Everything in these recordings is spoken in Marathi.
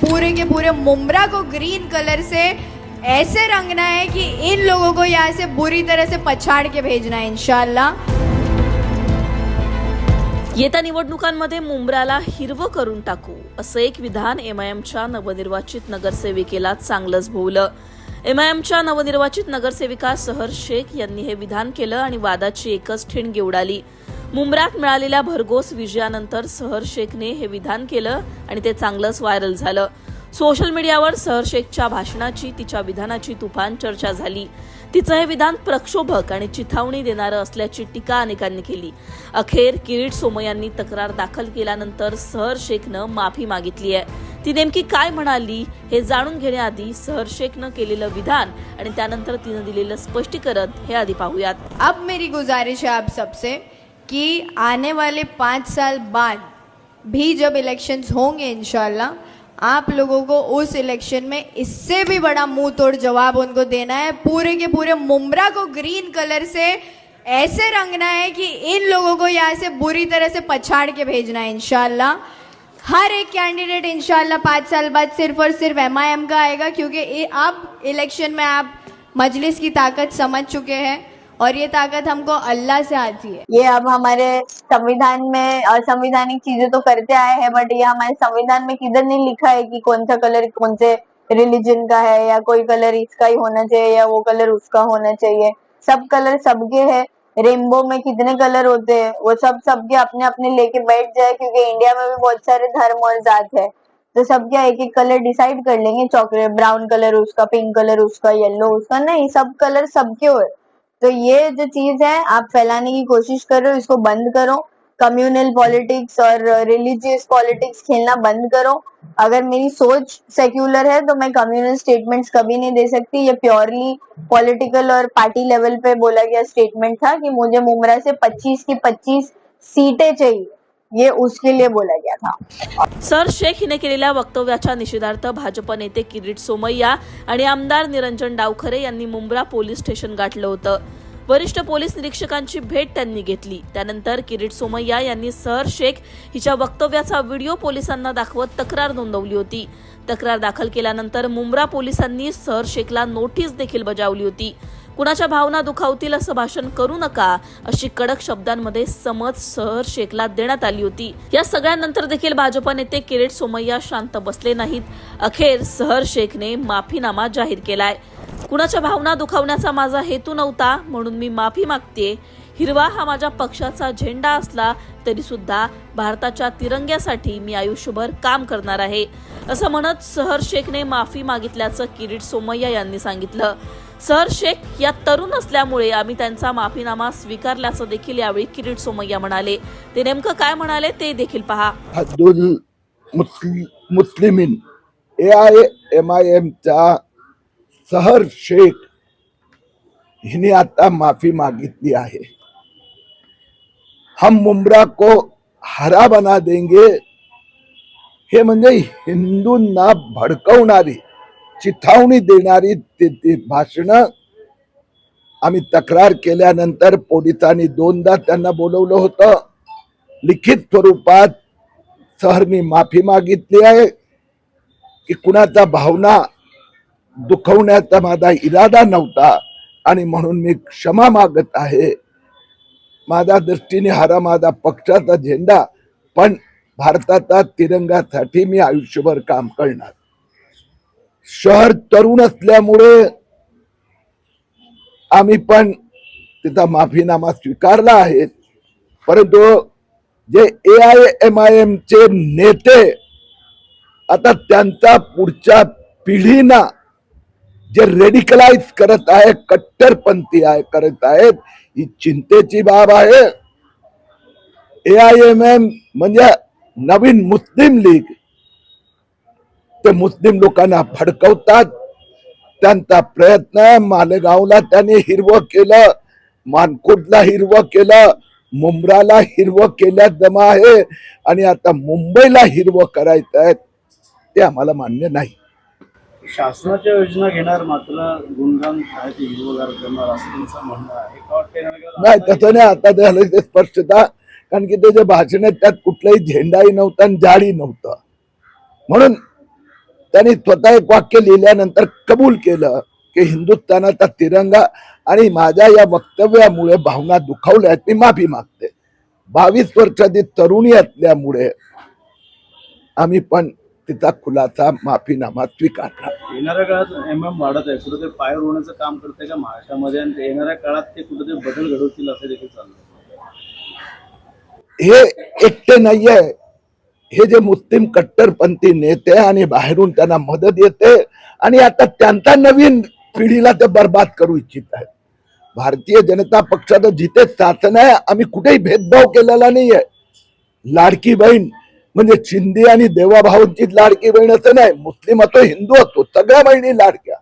पूरे के पूरे मुमरा को ग्रीन कलर से ऐसे रंगना है कि इन लोगों को यहाँ से बुरी तरह से पछाड़ के भेजना है इनशाला येत्या निवडणुकांमध्ये मुंब्राला हिरवं करून टाकू असं एक विधान एमआयएमच्या नवनिर्वाचित नगरसेविकेला चांगलंच भोवलं. एमआयएमच्या नवनिर्वाचित नगरसेविका सहर शेख यांनी हे विधान केलं आणि वादाची एकच ठिणगी उडाली. मुंब्र्यात मिळालेल्या भरघोस विजयानंतर सहर शेखने हे विधान केलं आणि ते चांगलंच व्हायरल झालं. सोशल मीडियावर सहर शेखच्या भाषणाची तिच्या विधानाची तुफान चर्चा झाली. तिचं हे विधान प्रक्षोभक आणि चिथावणी देणारं असल्याची टीका अनेकांनी केली. अखेर किरीट सोमयांनी तक्रार दाखल केल्यानंतर सहर शेखनं माफी मागितली आहे. ती नेमकी काय म्हणाली हे जाणून घेण्याआधी सहर शेखनं केलेलं विधान आणि त्यानंतर तिनं दिलेलं स्पष्टीकरण हे आधी पाहूयात. अब मेरी गुजारिश है आप सबसे कि आने वाले पाँच साल बाद भी जब इलेक्शंस होंगे, इंशाल्लाह, आप लोगों को उस इलेक्शन में इससे भी बड़ा मुँह तोड़ जवाब उनको देना है। पूरे के पूरे मुमरा को ग्रीन कलर से ऐसे रंगना है कि इन लोगों को यहाँ से बुरी तरह से पछाड़ के भेजना है इनशाला हर एक कैंडिडेट इंशाल्लाह, पाँच साल बाद सिर्फ़ और सिर्फ़ एम का आएगा, क्योंकि अब इलेक्शन में आप मजलिस की ताकत समझ चुके हैं। और ये ताकत हमको अल्लाह से आती है। ये अब हमारे संविधान में असंवैधानिक चीज़ें तो करते आए हैं बट ये हमारे संविधान में किधर नहीं लिखा है कि कौन सा कलर कौन से रिलीजन का है, या कोई कलर इसका ही होना चाहिए, या वो कलर उसका होना चाहिए। सब कलर सबके है। रेनबो में कितने कलर होते हैं, वो सब सबके अपने अपने लेके बैठ जाए, क्योंकि इंडिया में भी बहुत सारे धर्म और जात है। तो सबके एक एक कलर डिसाइड कर लेंगे चॉकलेट ब्राउन कलर उसका पिंक कलर उसका येलो उसका। नहीं, सब कलर सबके हो। तो ये जो चीज़ है, आप फैलाने की कोशिश कर, इसको बंद करो। कम्युनल पॉलिटिक्स और रिलीजियस पॉलिटिक्स खेलना बंद करो। अगर मेरी सोच सेक्युलर है तो मैं कम्युनल स्टेटमेंट्स कभी नहीं दे सकती। ये प्योरली पॉलिटिकल और पार्टी लेवल पे बोला गया स्टेटमेंट था कि मुझे मुमरा से 25 की 25 सीटें चाहिए। ये उसके लिए बोला गया था। सर शेख हिने केलेल्या वक्तव्याच्या निषेधार्थ भाजप नेते किरीट सोमय्या आणि आमदार निरंजन डावखरे यांनी मुंब्रा पोलीस स्टेशन गाठलं होतं. वरिष्ठ पोलीस निरीक्षकांची भेट त्यांनी घेतली. त्यानंतर किरीट सोमय्या यांनी सहर शेख हिच्या वक्तव्याचा व्हिडिओ पोलिसांना दाखवत तक्रार नोंदवली होती. तक्रार दाखल केल्यानंतर मुंब्रा पोलिसांनी सहर शेखला नोटीस देखील बजावली होती. कुणाच्या भावना दुखावतील असं भाषण करू नका अशी कडक शब्दांमध्ये समज सहर शेखला देण्यात आली होती. या सगळ्यानंतर देखील भाजप नेते किरीट सोमय्या शांत बसले नाहीत. अखेर सहर शेखने माफीनामा जाहीर केलाय. कुणाच्या भावना दुखावण्याचा माझा हेतू नव्हता म्हणून मी माफी मागते हिरवा हा माझ्या पक्षाचा झेंडा असला तरी सुद्धा भारताच्या तिरंग्यासाठी मी आयुष्यभर काम करणार आहे. असं म्हणत सहर शेखने माफी मागितल्याचं किरीट सोमय्या यांनी सांगितलं. सर शेख या तरुण असल्यामुळे आम्ही त्यांचा माफीनामा स्वीकारल्याचं देखील यावेळी किरीट सोमय्या म्हणाले. ते नेमकं काय म्हणाले ते देखील पहा. Abdul muesli Muslimeen A I M I एमचा Sahar Shaikh हिने आता माफी मागितली आहे. हम मुमरा को हरा बना देंगे. हे म्हणजे हिंदूंना भडकवणारी चिथावणी देणारी ते भाषण आम्ही तक्रार केल्यानंतर पोलिसांनी दोनदा त्यांना बोलवलं होतं. लिखित स्वरूपात सहरनी माफी मागितली आहे की कुणाचा भावना दुखवण्याचा माझा इरादा नव्हता आणि म्हणून मी क्षमा मागत आहे. माझ्या दृष्टीने हारा माझा पक्षाचा झेंडा पण भारताचा तिरंगासाठी मी आयुष्यभर काम करणार. शहर तरुण असल्यामुळे आम्ही पण तिचा माफीनामा स्वीकारला आहे. परंतु जे A I M I M चे नेते आता त्यांचा पुढच्या पिढीना जे रेडिकलाइज करत आहे कट्टरपंथी आहे करत आहेत ही चिंतेची बाब आहे. ए आय एम एम म्हणजे नवीन मुस्लिम लीग. ते मुस्लिम लोकांना भडकवतात त्यांचा प्रयत्न. मालेगावला त्यांनी हिरवं केलं मानकोटला हिरवं केलं मुंब्राला हिरवं केल्यात जमा आहे. आणि आता मुंबईला हिरवं करायचं आहे ते आम्हाला मान्य नाही. शासनाच्या योजना घेणार मात्र गुणगान हिरवगार करणार असं म्हणणं आहे. नाही तसं नाही. आता झालं ते स्पष्टता. कारण की ते जे भाषण आहेत त्यात कुठलाही झेंडाही नव्हता आणि जाळी नव्हतं. म्हणून त्यांनी स्वतः एक वाक्य लिहिल्यानंतर कबूल केलं की हिंदुस्थानाचा तिरंगा आणि माझ्या या वक्तव्यामुळे भावना दुखावल्या आहेत मी माफी मागते. बावीस वर्षाची तरुणी असल्यामुळे आम्ही पण तिचा खुलासा माफीनामा स्वीकारला. येणाऱ्या काळात एम एम वाढत आहे. कुठेतरी पाय रोवण्याचं काम करते का महाराष्ट्रामध्ये? आणि येणाऱ्या काळात ते कुठेतरी बदल घडवतील असं देखील चाललंय. हे एकटे नाहीये. हे जे मुस्लिम कट्टरपंथी नेते आणि बाहेरून त्यांना मदत येते आणि आता त्यांचा नवीन पिढीला ते बर्बाद करू इच्छित आहेत. भारतीय जनता पक्षाचं जिथे शासन आहे आम्ही कुठेही भेदभाव केलेला नाहीये. लाडकी बहीण म्हणजे शिंदे आणि देवाभाऊंची लाडकी बहीण असं नाही मुस्लिम असो हिंदू असो सगळ्या बहिणी लाडक्या.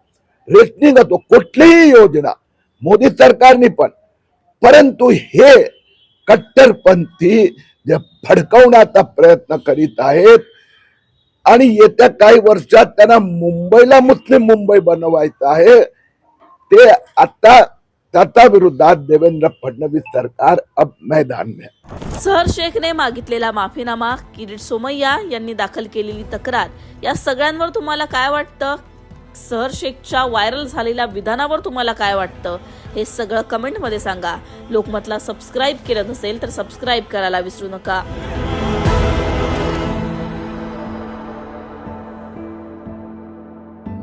रेशनिंग असो कुठलीही योजना. मोदी सरकारने पण. परंतु हे कट्टरपंथी जे फडकवण्याचा प्रयत्न करीत आहेत. आणि येत्या काही वर्षात त्यांना मुंबईला मुस्लिम मुंबई बनवायचं आहे. ते आता त्याच्या विरोधात देवेंद्र फडणवीस सरकार अब मैदान में सर शेखने मागितलेला माफीनामा किरीट सोमय्या यांनी दाखल केलेली तक्रार या सगळ्यांवर तुम्हाला काय वाटतं? सहर शेखच्या व्हायरल झालेल्या विधानावर तुम्हाला काय वाटतं? हे सगळं कमेंटमध्ये सांगा. लोकमतला सबस्क्राईब केलं नसेल तर सबस्क्राईब करायला विसरू नका.